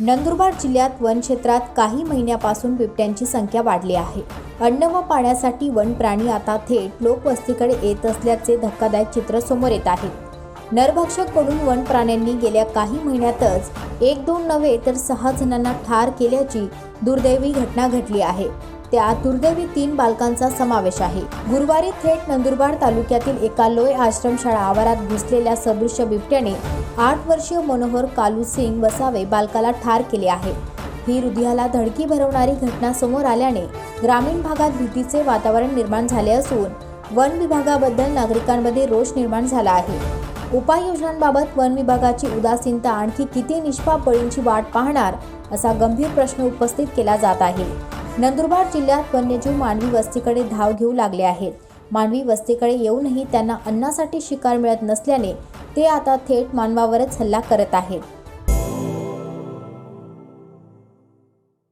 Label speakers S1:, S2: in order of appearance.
S1: नंदुरबार जिल्ह्यात वनक्षेत्रात काही महिन्यापासून बिबट्यांची संख्या वाढली आहे. अन्न व पाण्यासाठी वन प्राणी आता थेट लोकवस्तीकडे येत असल्याचे धक्कादायक चित्र समोर येत आहे. नरभक्षक वनप्राण्यांनी वन प्राण्यांनी गेल्या काही महिन्यातच एक दोन नव्हे तर सहा जणांना ठार केल्याची दुर्दैवी घटना घडली आहे. त्यात दुर्दैवी तीन बालकांचा समावेश आहे. गुरुवारी थेट नंदुरबार तालुक्यातील एका लोय आश्रमशाळा आवारात घुसलेल्या सदृश्य बिबट्याने आठ वर्षीय मनोहर कालू सिंग वसावे बालकाला ठार केले आहे. ही हृदयाला धडकी भरवणारी घटना समोर आल्याने ग्रामीण भागात भीतीचे वातावरण निर्माण झाले असून वन विभागाबद्दल नागरिकांमध्ये रोष निर्माण झाला आहे. उपाययोजनांबाबत वन विभागाची उदासीनता आणखी किती निष्पाप बळींची वाट पाहणार असा गंभीर प्रश्न उपस्थित केला जात आहे. नंदुरबार जिल्ह्यात वन्यजीव मानवी वस्तीकडे धाव घेऊ लागले आहेत. मानवी वस्तीकडे येऊनही त्यांना अन्नासाठी शिकार मिळत नसल्याने ते आता थेट मानवावरच हल्ला करत आहेत.